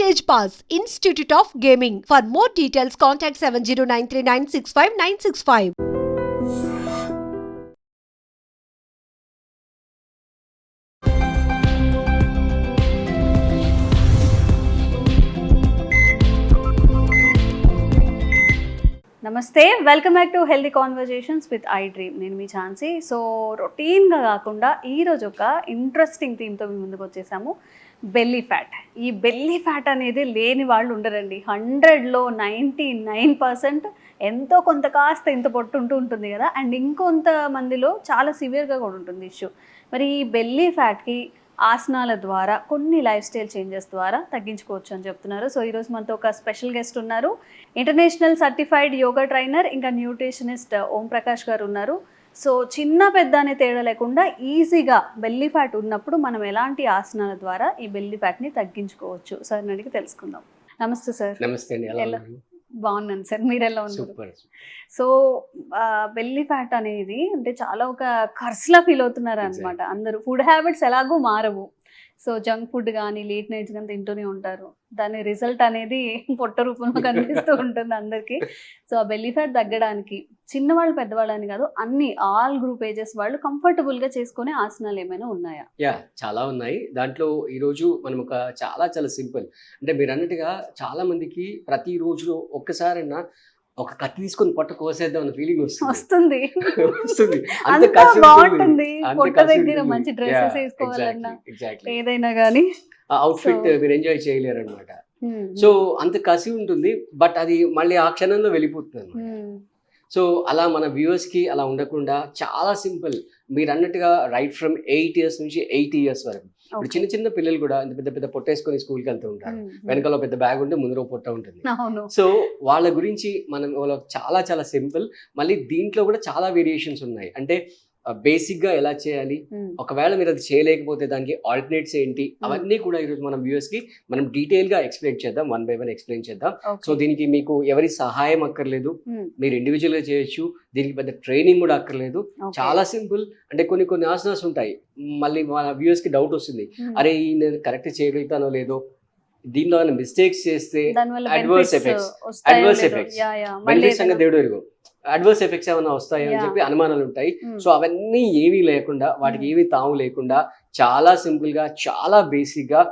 Stage pass institute of gaming for more details contact seven zero nine three nine six five nine six five నమస్తే welcome back to healthy conversations with I dream నేను మీ ఛాన్సీ so రొటీన్గా కాకుండా ఈరోజు ఒక interesting థీమ్తో మీ ముందుకు వచ్చేసాము. బెల్లీ ఫ్యాట్ ఈ బెల్లీ ఫ్యాట్ అనేది లేని వాళ్ళు ఉండరండి. హండ్రెడ్లో నైంటీ నైన్ పర్సెంట్ ఎంతో కొంత కాస్త ఇంత పొట్టు ఉంటూ ఉంటుంది కదా. అండ్ ఇంకొంత మందిలో చాలా సివియర్గా కూడా ఉంటుంది ఇష్యూ. మరి ఈ బెల్లీ ఫ్యాట్కి ఆసనాల ద్వారా కొన్ని లైఫ్ స్టైల్ చేంజెస్ ద్వారా తగ్గించుకోవచ్చు అని చెప్తున్నారు. సో ఈరోజు మనతో ఒక స్పెషల్ గెస్ట్ ఉన్నారు. ఇంటర్నేషనల్ సర్టిఫైడ్ యోగా ట్రైనర్ ఇంకా న్యూట్రిషనిస్ట్ ఓం ప్రకాష్ గారు ఉన్నారు. సో చిన్న పెద్ద అనే తేడా లేకుండా ఈజీగా బెల్లీ ఫ్యాట్ ఉన్నప్పుడు మనం ఎలాంటి ఆసనాల ద్వారా ఈ బెల్లీ ఫ్యాట్ని తగ్గించుకోవచ్చు? సార్ అడిగి తెలుసుకుందాం. నమస్తే సార్. నమస్తే అండి. బాగున్నాను సార్. మీరు ఎలా ఉన్నారు? సో బెల్లీ ఫ్యాట్ అనేది అంటే చాలా ఒక కర్స్లా ఫీల్ అవుతున్నారు అనమాట అందరూ ఫుడ్ హ్యాబిట్స్ ఎలాగో మారవు. సో జంక్ ఫుడ్ కానీ లేట్ నైట్స్ కానీ తింటూనే ఉంటారు. దాని రిజల్ట్ అనేది పొట్ట రూపంలో కనిపిస్తూ ఉంటుంది అందరికీ. సో ఆ బెల్లీ ఫ్యాట్ తగ్గడానికి చిన్నవాళ్ళు పెద్దవాళ్ళని కాదు అన్ని ఆల్ గ్రూప్ ఏజెస్ వాళ్ళు కంఫర్టబుల్గా చేసుకునే ఆసనాలు ఏమైనా ఉన్నాయా? యా చాలా ఉన్నాయి. దాంట్లో ఈరోజు మనం ఒక చాలా చాలా సింపుల్. అంటే మీరు అన్నట్టుగా చాలా మందికి ప్రతి రోజు ఒక్కసారైనా ఒక కత్తి తీసుకొని పొట్ట కోసేద్దాం అన్న ఫీలింగ్ వస్తుంది. వస్తుంది. బాగుంటుంది. పొట్ట దగ్గర. మంచి డ్రెస్సెస్ వేసుకోవాలన్నా. ఏదైనా కానీ ఆ అవుట్ఫిట్ So- మీరు ఎంజాయ్ చేయలేరు అనమాట సో అంత కసి ఉంటుంది బట్ అది మళ్ళీ ఆ క్షణంలో వెళ్ళిపోతుంది. సో అలా మన వ్యూవర్స్కి అలా ఉండకుండా చాలా సింపుల్ మీరు అన్నట్టుగా రైట్ ఫ్రమ్ ఎయిట్ ఇయర్స్ నుంచి ఎయిటీ ఇయర్స్ వరకు. ఇప్పుడు చిన్న చిన్న పిల్లలు కూడా ఇంత పెద్ద పెద్ద పొట్టేసుకొని స్కూల్కి వెళ్తూ ఉంటారు. వెనకాల పెద్ద బ్యాగ్ ఉంటే ముందర ఒక పొట్ట ఉంటుంది. సో వాళ్ళ గురించి మనం వాళ్ళకి చాలా చాలా సింపుల్. మళ్ళీ దీంట్లో కూడా చాలా వేరియేషన్స్ ఉన్నాయి. అంటే బేసిక్గా ఎలా చేయాలి? ఒకవేళ మీరు అది చేయలేకపోతే దానికి ఆల్టర్నేట్స్ ఏంటి? అవన్నీ కూడా ఈరోజు మనం వ్యూవర్స్కి మనం డీటెయిల్గా ఎక్స్ప్లెయిన్ చేద్దాం. వన్ బై వన్ ఎక్స్ప్లెయిన్ చేద్దాం. సో దీనికి మీకు ఎవరి సహాయం అక్కర్లేదు. మీరు ఇండివిజువల్గా చేయొచ్చు. దీనికి పెద్ద ట్రైనింగ్ కూడా అక్కర్లేదు. చాలా సింపుల్ అంటే కొన్ని కొన్ని ఆసనాస్ ఉంటాయి. మళ్ళీ మన వ్యూవర్స్కి డౌట్ వస్తుంది. అరే నేను కరెక్ట్ చేయగలుగుతానో లేదో? దీనిలో మిస్టేక్స్ చేస్తే. మళ్ళీ బెనిఫిట్స్ సంగతి ఏదైనా- దేవుడు అడ్వర్స్ ఎఫెక్ట్స్ ఏమైనా వస్తాయో అని. చెప్పి అనుమానాలు ఉంటాయి ఉమ్, సో అవన్నీ ఏమీ లేకుండా వాటికి Hmm. ఏమీ తాము లేకుండా చాలా సింపుల్గా చాలా బేసిక్గా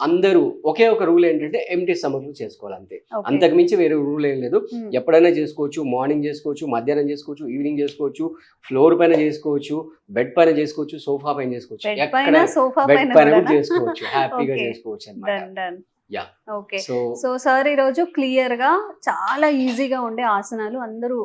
అందరూ ఒకే ఒక రూల్ ఏంటంటే ఎంటీ స్టమక్ చేసుకోవాలి అంతే. అంతకు మించి వేరే రూల్ ఏం లేదు ఉమ్, ఎప్పుడైనా చేసుకోవచ్చు మార్నింగ్ చేసుకోవచ్చు మధ్యాహ్నం చేసుకోవచ్చు ఈవినింగ్ చేసుకోవచ్చు ఫ్లోర్ పైన చేసుకోవచ్చు బెడ్ పైన చేసుకోవచ్చు సోఫా పైన చేసుకోవచ్చు ఎక్కడ బెడ్ పైన కూడా? చేసుకోవచ్చు హ్యాపీగా. చేసుకోవచ్చు అనమాట సో సార్ ఈరోజు క్లియర్గా చాలా ఈజీగా ఉండే ఆసనాలు అందరూ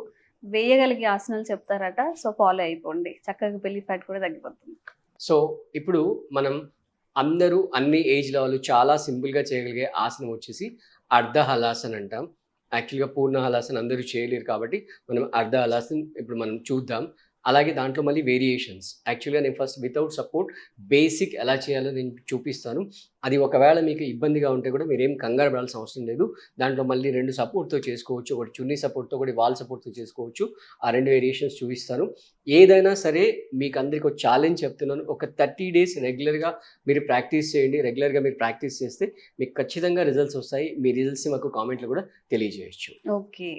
వేయగలిగే ఆసనాలు చెప్తారట. సో ఫాలో అయిపోండి. చక్కగా పెళ్ళి ఫ్యాట్ కూడా తగ్గిపోతుంది. సో ఇప్పుడు మనం అందరూ అన్ని ఏజ్ వాళ్ళు చాలా సింపుల్గా చేయగలిగే ఆసనం వచ్చేసి అర్ధ హలాసన్ అంటాం. యాక్చువల్గా పూర్ణ హలాసన్ అందరూ చేయలేరు కాబట్టి మనం అర్ధ హలాసన్ ఇప్పుడు మనం చూద్దాం. అలాగే దాంట్లో మళ్ళీ వేరియేషన్స్ యాక్చువల్గా నేను ఫస్ట్ వితౌట్ సపోర్ట్ బేసిక్ ఎలా చేయాలో నేను చూపిస్తాను. అది ఒకవేళ మీకు ఇబ్బందిగా ఉంటే కూడా మీరేం కంగారు పడాల్సిన అవసరం లేదు. దాంట్లో మళ్ళీ రెండు సపోర్ట్తో చేసుకోవచ్చు. ఒకటి చున్నీ సపోర్ట్తో ఒకటి వాల్ సపోర్ట్తో చేసుకోవచ్చు. ఆ రెండు వేరియేషన్స్ చూపిస్తాను. ఏదైనా సరే మీకు అందరికి ఒక ఛాలెంజ్ చెప్తున్నాను. ఒక థర్టీ డేస్ రెగ్యులర్గా మీరు ప్రాక్టీస్ చేయండి. రెగ్యులర్గా మీరు ప్రాక్టీస్ చేస్తే మీకు ఖచ్చితంగా రిజల్ట్స్ వస్తాయి. మీ రిజల్ట్స్ని మాకు కామెంట్లో కూడా తెలియజేయచ్చు. ఓకే.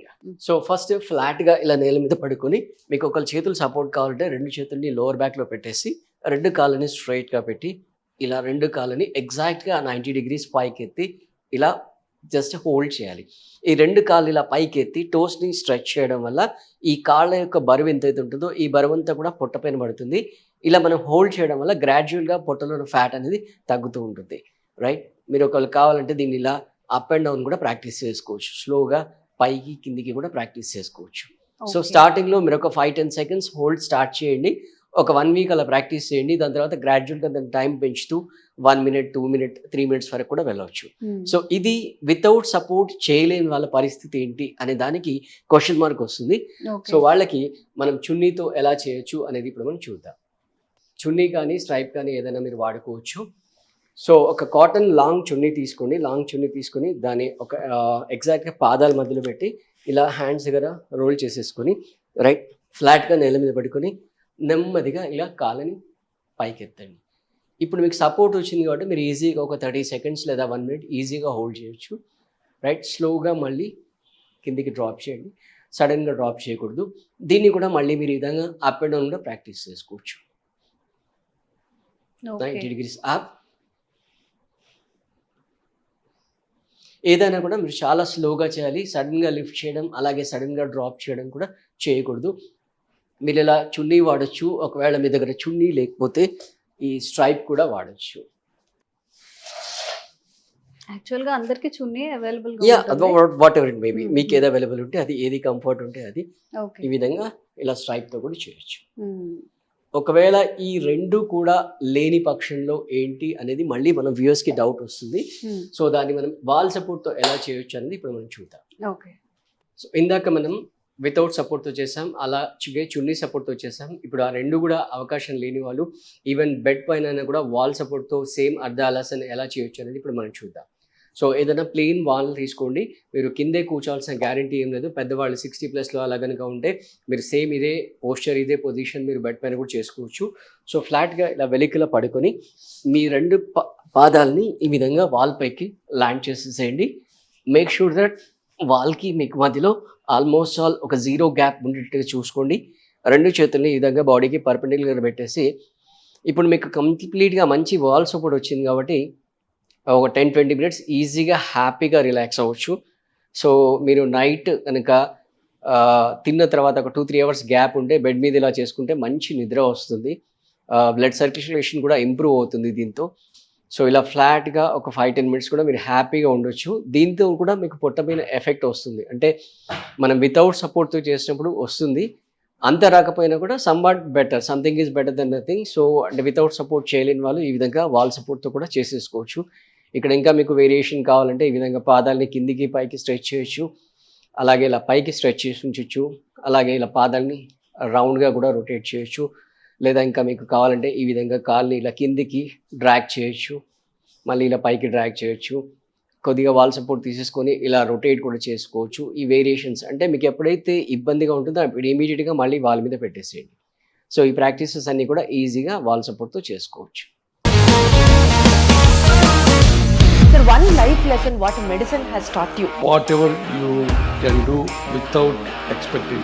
సో ఫస్ట్ ఫ్లాట్గా ఇలా నేల మీద పడుకొని మీకు ఒక చేతులు సపోర్ట్ కావాలంటే రెండు చేతుల్ని లోవర్ బ్యాక్లో పెట్టేసి రెండు కాళ్ళని స్ట్రైట్గా పెట్టి ఇలా రెండు కాళ్ళని ఎగ్జాక్ట్గా నైంటీ డిగ్రీస్ పైకి ఎత్తి ఇలా జస్ట్ హోల్డ్ చేయాలి. ఈ రెండు కాళ్ళు ఇలా పైకి ఎత్తి టోస్ని స్ట్రెచ్ చేయడం వల్ల ఈ కాళ్ళ యొక్క బరువు ఎంతైతే ఉంటుందో ఈ బరువు అంతా కూడా పొట్ట పైన పడుతుంది. ఇలా మనం హోల్డ్ చేయడం వల్ల గ్రాడ్యువల్గా పొట్టలో ఉన్న ఫ్యాట్ అనేది తగ్గుతూ ఉంటుంది. రైట్ మీరు ఒకళ్ళు కావాలంటే దీన్ని ఇలా అప్ అండ్ డౌన్ కూడా ప్రాక్టీస్ చేసుకోవచ్చు. స్లోగా పైకి కిందికి కూడా ప్రాక్టీస్ చేసుకోవచ్చు. సో స్టార్టింగ్లో మీరు ఒక five ten seconds hold start చేయండి. ఒక వన్ వీక్ అలా ప్రాక్టీస్ చేయండి. దాని తర్వాత గ్రాడ్యువల్గా దాని టైం పెంచుతూ one minute two minute three minutes వరకు కూడా వెళ్ళవచ్చు సో ఇది వితౌట్ సపోర్ట్ చేయలేని వాళ్ళ పరిస్థితి ఏంటి అనే దానికి క్వశ్చన్ మార్క్ వస్తుంది. సో వాళ్ళకి మనం చున్నీతో ఎలా చేయొచ్చు అనేది ఇప్పుడు మనం చూద్దాం. చున్నీ కానీ స్ట్రైప్ కానీ ఏదైనా మీరు వాడుకోవచ్చు. సో ఒక కాటన్ లాంగ్ చున్నీ తీసుకోండి. లాంగ్ చున్నీ తీసుకొని దాన్ని ఒక ఎగ్జాక్ట్గా పాదాల మధ్యలో పెట్టి ఇలా హ్యాండ్స్ దగ్గర రోల్ చేసేసుకొని రైట్ ఫ్లాట్గా నేల మీద పడుకొని నెమ్మదిగా ఇలా కాళ్ళని పైకెత్తండి. ఇప్పుడు మీకు సపోర్ట్ వచ్చింది కాబట్టి మీరు ఈజీగా ఒక థర్టీ సెకండ్స్ లేదా వన్ మినిట్ ఈజీగా హోల్డ్ చేయొచ్చు. రైట్ స్లోగా మళ్ళీ కిందికి డ్రాప్ చేయండి. సడన్గా డ్రాప్ చేయకూడదు. దీన్ని కూడా మళ్ళీ మీరు ఈ విధంగా అప్ అండ్ డౌన్ కూడా ప్రాక్టీస్ చేసుకోవచ్చు. నైంటీ డిగ్రీస్ అప్ ఏదైనా కూడా మీరు చాలా స్లోగా చేయాలి. సడన్గా లిఫ్ట్ చేయడం అలాగే సడన్గా డ్రాప్ చేయడం కూడా చేయకూడదు. మీరు ఇలా చున్నీ వాడచ్చు ఒకవేళ మీ దగ్గర చున్నీ లేకపోతే ఈ స్ట్రైప్ కూడా వాడచ్చు. యాక్చువల్గా అందరికి chunni available yeah whatever it maybe మీకు ఏది అవైలబుల్ ఉంటే అది ఏది కంఫర్ట్ ఉంటే అది ఈ విధంగా ఇలా స్ట్రైప్తో కూడా చేయొచ్చు. ఒకవేళ ఈ రెండు కూడా లేని పక్షంలో ఏంటి అనేది మళ్ళీ మన వ్యూయర్స్కి డౌట్ వస్తుంది. సో దాన్ని మనం వాల్ సపోర్ట్తో ఎలా చేయొచ్చు అనేది ఇప్పుడు మనం చూద్దాం. ఓకే. సో ఇందాక మనం వితౌట్ సపోర్ట్తో చేసాం అలాగే చున్నీ సపోర్ట్తో చేసాం ఇప్పుడు ఆ రెండు కూడా అవకాశం లేని వాళ్ళు. ఈవెన్ బెడ్ పైన కూడా వాల్ సపోర్ట్తో సేమ్ అర్ధాలాసన్ ఎలా చేయొచ్చు అనేది ఇప్పుడు మనం చూద్దాం. సో ఏదైనా ప్లెయిన్ వాల్ తీసుకోండి. మీరు కిందే కూర్చోవాల్సిన గ్యారంటీ ఏం లేదు. పెద్దవాళ్ళు సిక్స్టీ ప్లస్లో అలా కనుక ఉంటే మీరు సేమ్ ఇదే పోస్చర్ ఇదే పొజిషన్ మీరు బెడ్ పైన కూడా చేసుకోవచ్చు. సో ఫ్లాట్గా ఇలా వెలికిలా పడుకొని మీ రెండు పా- పాదాలని ఈ విధంగా వాల్ పైకి ల్యాండ్ చేసేసేయండి. మేక్ షూర్ దట్ వాల్కి మీకు మధ్యలో ఆల్మోస్ట్ ఆల్ ఒక జీరో గ్యాప్ ఉండేట్టుగా చూసుకోండి. రెండు చేతుల్ని ఈ విధంగా బాడీకి పర్పెండిక్యులర్ పెట్టేసి ఇప్పుడు మీకు కంప్లీట్గా మంచి వాల్ సపోర్ట్ వచ్చింది కాబట్టి ఒక టెన్ ట్వంటీ మినిట్స్ ఈజీగా హ్యాపీగా రిలాక్స్ అవ్వచ్చు. సో మీరు నైట్ కనుక తిన్న తర్వాత ఒక టూ త్రీ అవర్స్ గ్యాప్ ఉంటే బెడ్ మీద ఇలా చేసుకుంటే మంచి నిద్ర వస్తుంది. బ్లడ్ సర్క్యులేషన్ కూడా ఇంప్రూవ్ అవుతుంది దీంతో. సో ఇలా ఫ్లాట్గా ఒక ఫైవ్ టెన్ మినిట్స్ కూడా మీరు హ్యాపీగా ఉండొచ్చు. దీంతో కూడా మీకు పొట్ట మీద ఎఫెక్ట్ వస్తుంది. అంటే మనం వితౌట్ సపోర్ట్తో చేసినప్పుడు వస్తుంది. అంత రాకపోయినా కూడా somewhat better something is better then nothing so అంటే వితౌట్ సపోర్ట్ చేయలేని వాళ్ళు ఈ విధంగా వాల్ సపోర్ట్తో కూడా చేసేసుకోవచ్చు. ఇక్కడ ఇంకా మీకు వేరియేషన్ కావాలంటే ఈ విధంగా పాదాలని కిందికి పైకి స్ట్రెచ్ చేయొచ్చు. అలాగే ఇలా పైకి స్ట్రెచ్ చేసి ఉంచవచ్చు అలాగే ఇలా పాదాలని రౌండ్గా కూడా రొటేట్ చేయొచ్చు. లేదా ఇంకా మీకు కావాలంటే ఈ విధంగా కాల్ని ఇలా కిందికి డ్రాగ్ చేయొచ్చు మళ్ళీ ఇలా పైకి డ్రాగ్ చేయొచ్చు కొద్దిగా వాల్ సపోర్ట్ తీసేసుకొని ఇలా రొటేట్ కూడా చేసుకోవచ్చు ఈ వేరియేషన్స్ అంటే మీకు ఎప్పుడైతే ఇబ్బందిగా ఉంటుందో అప్పుడు ఇమీడియట్గా మళ్ళీ వాల్ మీద పెట్టేసేయండి సో ఈ ప్రాక్టీసెస్ అన్నీ కూడా ఈజీగా వాల్ సపోర్ట్తో చేసుకోవచ్చు Sir, one life lesson what medicine has taught you. whatever you can do without expecting.